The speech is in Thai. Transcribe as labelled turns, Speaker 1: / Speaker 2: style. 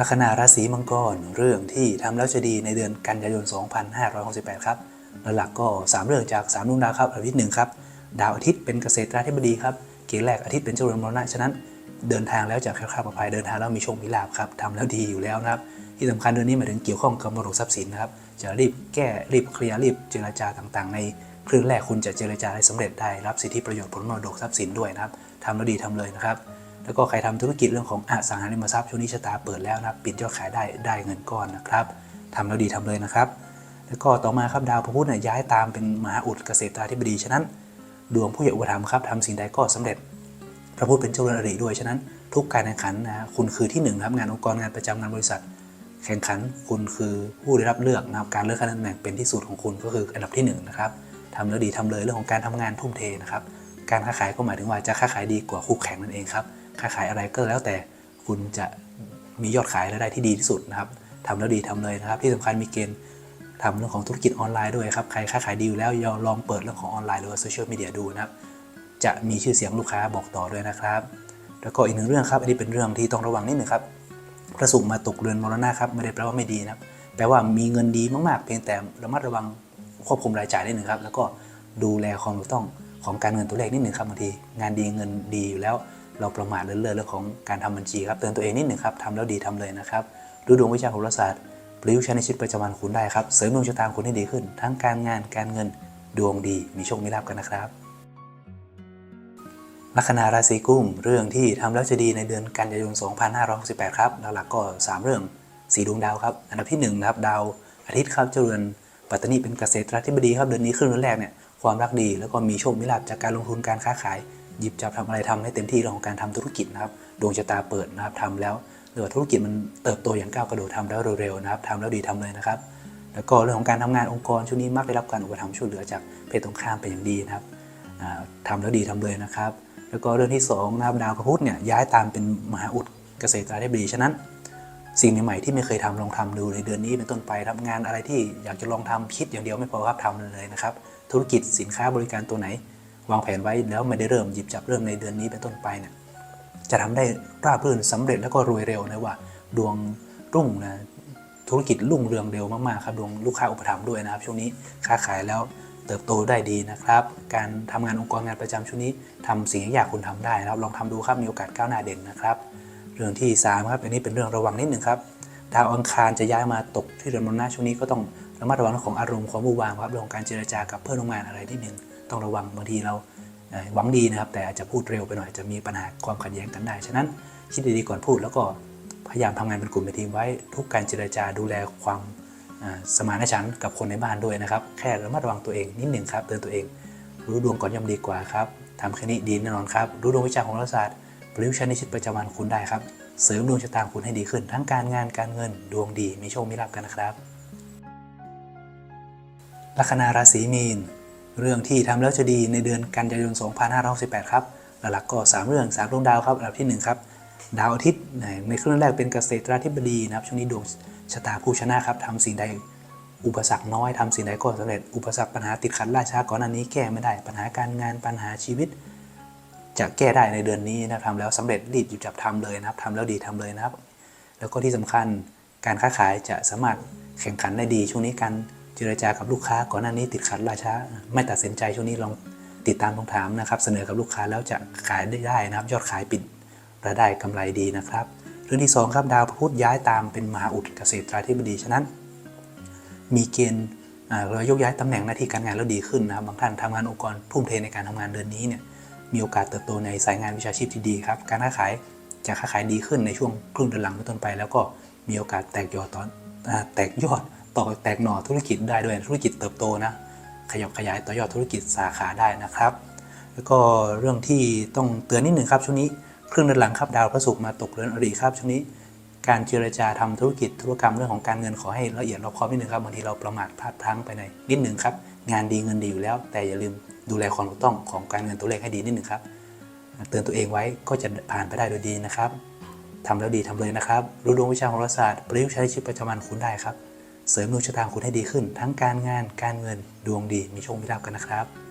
Speaker 1: ลัคนาราศีมังกรเรื่องที่ทำแล้วจะดีในเดือนกันยายน 2568 ครับหลักก็ 3 เรื่องจาก3ดวงดาวครับอาทิตย์หนึ่งครับดาวอาทิตย์เป็นเกษตราธิบดีครับเกณฑ์แรกอาทิตย์เป็นเจ้าเรือนมรณะฉะนั้นเดินทางแล้วจะแคล้วคลาดปลอดภัยเดินทางแล้วมีโชคมีลาภครับทำแล้วดีอยู่แล้วนะครับ ที่สำคัญเดือนนี้หมายถึงเกี่ยวข้องกับมรดกทรัพย์สินนะครับจะรีบแก้รีบเคลียร์รีบเจรจาต่างๆ ในครึ่งแรกคุณจะเจรจาได้สำเร็จได้รับสิทธิประโยชน์ผลมรดกทรัพย์สินด้วยนะครับทำแล้วดีทำเลยนะครับ แล้วก็ใครทำธุรกิจเรื่องของอสังหาริมทรัพย์ช่วงนี้ชะตาเปิดแล้วนะปิดยอดขายได้ได้เงินก้อนนะครับทำแล้วดีทำเลยนะครับ แล้วก็ต่อมาครับดาวพระพุธเนี่ยย้ายตามเป็นมหาอุดเกษตราธิบดีฉะนั้น ดวงผู้ใหญ่อุปถัมภ์ครับทำสิ่งใดก็สำเร็จ พระพุธเป็นเจ้าเรือนอริด้วยฉะนั้น ทุกการแข่งขันนะคุณคือที่หนึ่งนะครับงานองค์กรงานประจำงานบริษัท แข่งขันคุณคือผู้ได้รับเลือกนะครับการเลือกขั้นตำแหน่งเป็นที่สุดของคุณก็คืออันดับที่หนึ่งนะครับทำแล้วดีทำเลยเรื่องของการทำงานทุ่มเทนะครับการค้าขายก็หมายถึงว่าจะค้าขายดีกว่าคู่แข่งนั่นเองครับ ค้าขายอะไรก็แล้วแต่คุณจะมียอดขายรายได้ที่ดีที่สุดนะครับทำแล้วดีทำเลยนะครับ ที่สำคัญมีเกณฑ์ทำเรื่องของธุรกิจออนไลน์ด้วยครับใครค้าขายดีอยู่แล้วยอลองเปิดเรื่องของออนไลน์หรือโซเชียลมีเดียดูนะครับ จะมีชื่อเสียงลูกค้าบอกต่อด้วยนะครับ แล้วก็อีกหนึ่งเรื่องครับ อันนี้เป็นเรื่องที่ต้องระวังนิดหนึ่งครับพระศุกร์มาตกเรือนมรณะครับไม่ได้แปลว่าไม่ดีนะครับแปลว่ามีเงินดีมากๆ เพียงแต่ระมัดระวังควบคุมรายจ่ายนิดหนึ่งครับแล้วก็ดูแลความถูกต้องของการเงินตัวเลขนิดหนึ่งครับบางทีงานดีเงินดีอยู่แล้ว เราประมาทเลินเล่อเรื่องของการทำบัญชีครับเตือนตัวเองนิดหนึ่งครับทำแล้วดีทำเลยนะครับดูดวงวิชาโหราศาสตร์ประยุกต์ใช้ในชีวิตประจำวันคุณได้ครับเสริมดวงชะตาคุณให้ดีขึ้น ทั้งการงานการเงินดวงดีมีโชคมีลาภกันนะครับลัคนาราศีกุมเรื่องที่ทำแล้วจะดีในเดือนกันยายน 2568 ครับหลักๆก็ 3 เรื่อง 4 ดวงดาวครับ อันดับที่1นะครับดาวอาทิตย์ครับเจริญปัตตานีเป็นเกษตราธิบดีครับเดือนนี้ครึ่งเดือนแรกเนี่ยความรักดีแล้วก็มีโชคมีลาภจากการลงทุนการค้าขาย หยิบจับทำอะไรทำให้เต็มที่เรื่องของการทำธุรกิจนะครับดวงชะตาเปิดนะครับทำแล้วหรือว่าธุรกิจมันเติบโตอย่างก้าวกระโดดทำแล้วเร็วๆนะครับทำแล้วดีทำเลยนะครับ แล้วก็เรื่องของการทำงานองค์กรช่วงนี้มักได้รับการอุปถัมภ์ช่วยเหลือจากเพศตรงข้ามเป็นอย่างดีนะครับอ่าทำแล้วดีทำเลยนะครับ แล้วก็เรื่องที่2นะครับดาวพระพุธเนี่ยย้ายตามเป็นมหาอุดเกษตราธิบดีฉะนั้น สิ่งใหม่ๆที่ไม่เคยทำลองทำดูในเดือนนี้เป็นต้นไปทำงานอะไรที่อยากจะลองทำคิดอย่างเดียวไม่พอครับทำเลยนะครับธุรกิจสินค้าบริการตัวไหน วางแผนไว้แล้วไม่ได้เริ่มหยิบจับเริ่มในเดือนนี้เป็นต้นไปเนี่ยจะทำได้ราบรื่นสำเร็จแล้วก็รวยเร็วนะว่า ดวงรุ่งนะธุรกิจรุ่งเรืองเร็วมากๆครับดวงลูกค้าอุปถัมภ์ด้วยนะครับ ช่วงนี้ค้าขายแล้วเติบโตได้ดีนะครับ การทำงานองค์กรงานประจำช่วงนี้ทำสิ่งที่อยากคุณทำได้นะครับ ลองทำดูครับมีโอกาสก้าวหน้าเด่นนะครับ เรื่องที่3ครับอันนี้เป็นเรื่องระวังนิดหนึ่งครับดาวอังคารจะย้ายมาตกที่เรือนมรณะช่วงนี้ก็ต้องระมัดระวังเรื่องของอารมณ์ความวุ่นวายครับเรื่องของการเจรจากับเพื่อนร่วมงานอะไรนิดหนึ่ง ต้องระวังบางทีเราหวังดีนะครับ แต่อาจจะพูดเร็วไปหน่อยจะมีปัญหาความขัดแย้งกันได้ ฉะนั้นคิดดีๆก่อนพูดแล้วก็พยายามทำงานเป็นกลุ่มเป็นทีมไว้ ทุกการเจรจาดูแลความสมานฉันท์กับคนในบ้านด้วยนะครับ แค่ระมัดระวังตัวเองนิดหนึ่งครับเตือนตัวเอง รู้ดวงก่อนย่อมดีกว่าครับทำแค่นี้ดีแน่นอนครับ รู้ดวงวิชาของรัฐศาสตร์ประยุกต์ใช้ในชีวิตประจำวันคุณได้ครับ เสริมดวงชะตาคุณให้ดีขึ้น ทั้งการงานการเงินดวงดีมีโชคมีลาภกันนะครับลัคนาราศีมีน เรื่องที่ทำแล้วจะดีในเดือนกันยายน 2568 ครับ หลักๆก็ 3 เรื่อง3ดวงดาวครับอันดับที่ 1 ครับดาวอาทิตย์ในครึ่งแรกเป็นเกษตราธิบดีนะครับช่วงนี้ดวงชะตาผู้ชนะครับทำสิ่งใดอุปสรรคน้อยทำสิ่งใดก็สำเร็จอุปสรรคปัญหาติดขัดล่าช้าก่อนหน้านี้แก้ไม่ได้ปัญหาการงานปัญหาชีวิต จะแก้ได้ในเดือนนี้นะทำแล้วสำเร็จรีบหยิบจับทำเลยนะครับทำแล้วดีทำเลยนะครับ แล้วก็ที่สำคัญการค้าขายจะสามารถแข่งขันได้ดีช่วงนี้การ เจรจากับลูกค้าก่อนหน้านี้ติดขัดล่าช้า ไม่ตัดสินใจช่วงนี้ลองติดตามทวงถามนะครับ เสนอกับลูกค้าแล้วจะขายได้ได้นะครับ ยอดขายปิดรายได้กำไรดีนะครับ เรื่องที่สองครับดาวพระพุธย้ายตามเป็นมหาอุดเกษตราธิบดีฉะนั้น มีเกณฑ์เรายกย้ายตำแหน่งหน้าที่การงานแล้วดีขึ้นนะครับบางท่านทำงานองค์กรทุ่มเทในการทำงานเดือนนี้เนี่ยมีโอกาสเติบโตในสายงานวิชาชีพที่ดีครับการค้าขายจะค้าขายดีขึ้นในช่วงครึ่งเดือนหลังเป็นต้นไป แล้วก็มีโอกาสแตกยอดตอนแตกยอด ต่อแตกหน่อธุรกิจได้ด้วยธุรกิจเติบโตนะขยับขยายต่อยอดธุรกิจสาขาได้นะครับ แล้วก็เรื่องที่ต้องเตือนนิดหนึ่งครับช่วงนี้ครึ่งเดือนหลังครับดาวพระศุกร์มาตกเรือนอริครับช่วงนี้การเจรจาทำธุรกิจธุรกรรมเรื่องของการเงินขอให้ละเอียดรอบคอบนิดนึงครับบางทีเราประมาทพลาดพลั้งไปในนิดหนึ่งครับงานดีเงินดีอยู่แล้ว แต่อย่าลืมดูแลความถูกต้องของการเงินตัวเลขให้ดีนิดหนึ่งครับ เตือนตัวเองไว้ก็จะผ่านไปได้โดยดีนะครับทำแล้วดีทำเลยนะครับ รู้ดวงวิชาโหราศาสตร์ประยุกต์ใช้ชีวิตประจำวันคุณได้ครับ เสริมดวงชะตาของคุณให้ดีขึ้น ทั้งการงานการเงินดวงดีมีโชคมีลาภกันนะครับ